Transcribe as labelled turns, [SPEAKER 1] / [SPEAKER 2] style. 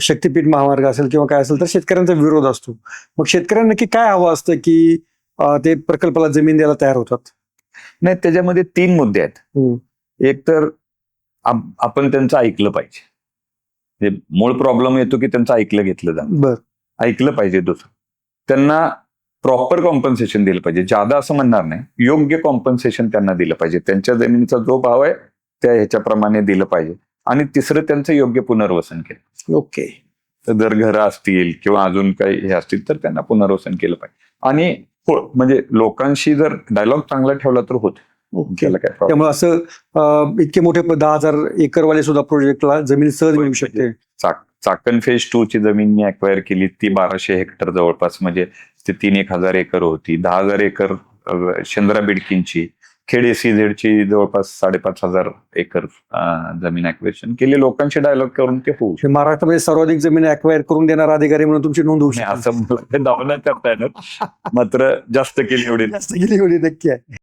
[SPEAKER 1] शक्तीपीठ महामार्ग असेल किंवा काय असेल तर शेतकऱ्यांचा विरोध असतो. मग शेतकऱ्यांना नक्की काय हवं असतं की ते प्रकल्पाला जमीन द्यायला तयार होतात?
[SPEAKER 2] नाही त्याच्यामध्ये तीन मुद्दे आहेत. एक तर आप- आपण त्यांचं ऐकलं पाहिजे. मूळ प्रॉब्लेम येतो की त्यांचं ऐकलं घेतलं जातं.
[SPEAKER 1] बर.
[SPEAKER 2] ऐकलं पाहिजे दुसरं. त्यांना प्रॉपर कॉम्पन्सेशन दिलं पाहिजे. जादा असं म्हणणार नाही योग्य कॉम्पन्सेशन त्यांना दिलं पाहिजे. त्यांच्या जमिनीचा जो भाव आहे त्या ह्याच्याप्रमाणे दिलं पाहिजे. आणि तिसरं त्यांचं योग्य पुनर्वसन केलं.
[SPEAKER 1] ओके.
[SPEAKER 2] तर जर घरं असतील किंवा अजून काही हे असतील तर त्यांना पुनर्वसन केलं पाहिजे. आणि हो म्हणजे लोकांशी जर डायलॉग चांगला ठेवला तर होत.
[SPEAKER 1] त्यामुळे असं इतके मोठे दहा हजार एकरवाले सुद्धा प्रोजेक्टला जमीन सहज मिळू शकते.
[SPEAKER 2] चाक चाकण फेज टू ची जमीन मी अक्वायर केली ती बाराशे हेक्टर जवळपास म्हणजे ते तीन एक हजार एकर होती. दहा हजार एकर शेंद्रा बिडकींची खेडे सीझेड ची जवळपास साडेपाच हजार एकर जमीन अक्वेशन केली. लोकांशी डायलॉग करून ते होऊ.
[SPEAKER 1] हे महाराष्ट्रामध्ये सर्वाधिक जमीन अक्वायर करून देणारा अधिकारी म्हणून तुमची नोंद होऊ
[SPEAKER 2] शकते. असं दावा करता येणार मात्र जास्त केली एवढी
[SPEAKER 1] जास्त गेली एवढी नक्की आहे.